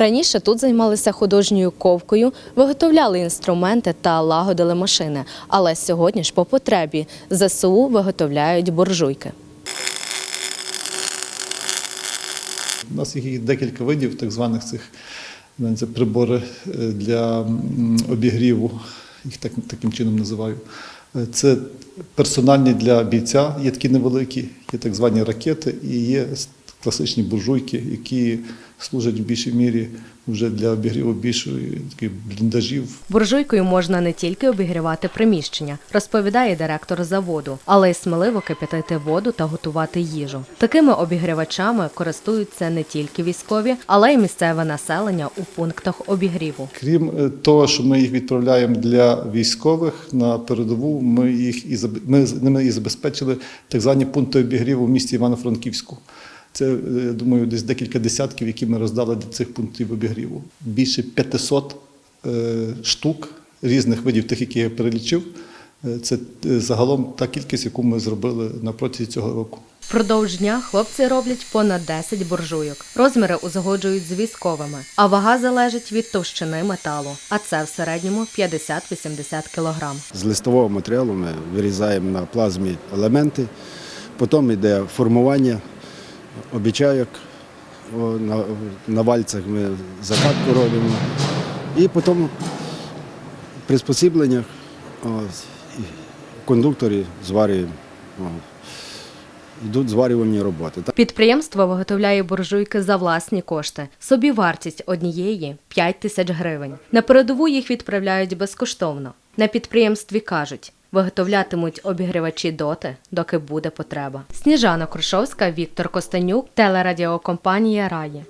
Раніше тут займалися художньою ковкою, виготовляли інструменти та лагодили машини. Але сьогодні ж по потребі ЗСУ виготовляють буржуйки. У нас є декілька видів так званих цих це прибори е, для обігріву, їх так, таким чином називаю. Е, Це персональні для бійця, є такі невеликі, є так звані ракети і є класичні буржуйки, які служать в більшій мірі вже для обігріву більшої таких бліндажів, Буржуйкою можна не тільки обігрівати приміщення, розповідає директор заводу, але й сміливо кипятити воду та готувати їжу. Такими обігрівачами користуються не тільки військові, але й місцеве населення у пунктах обігріву. Крім е, того, що ми їх відправляємо для військових на передову, ми їх і ми ними і забезпечили так звані пункти обігріву в місті Івано-Франківську. Це, е, я думаю, десь декілька десятків, які ми роздали для цих пунктів обігріву. Більше 500 е, штук різних видів, тих, які я перелічив. Е, Це загалом та кількість, яку ми зробили на протязі цього року. Впродовж дня хлопці роблять понад 10 буржуйок. Розміри узгоджують з військовими, а вага залежить від товщини металу. А це в середньому 50-80 кілограм. З листового матеріалу ми вирізаємо на плазмі елементи, потім йде формування обічайок, на, на вальцях ми закатку робимо. І потім при спосібленнях о, і в кондукторі зварюємо. Йдуть зварювальні роботи. Підприємство виготовляє буржуйки за власні кошти. Собівартість однієї 5 тисяч гривень. На передову їх відправляють безкоштовно. На підприємстві кажуть, виготовлятимуть обігрівачі доти, доки буде потреба. Сніжана Крушовська, Віктор Костанюк, телерадіокомпанія Раї.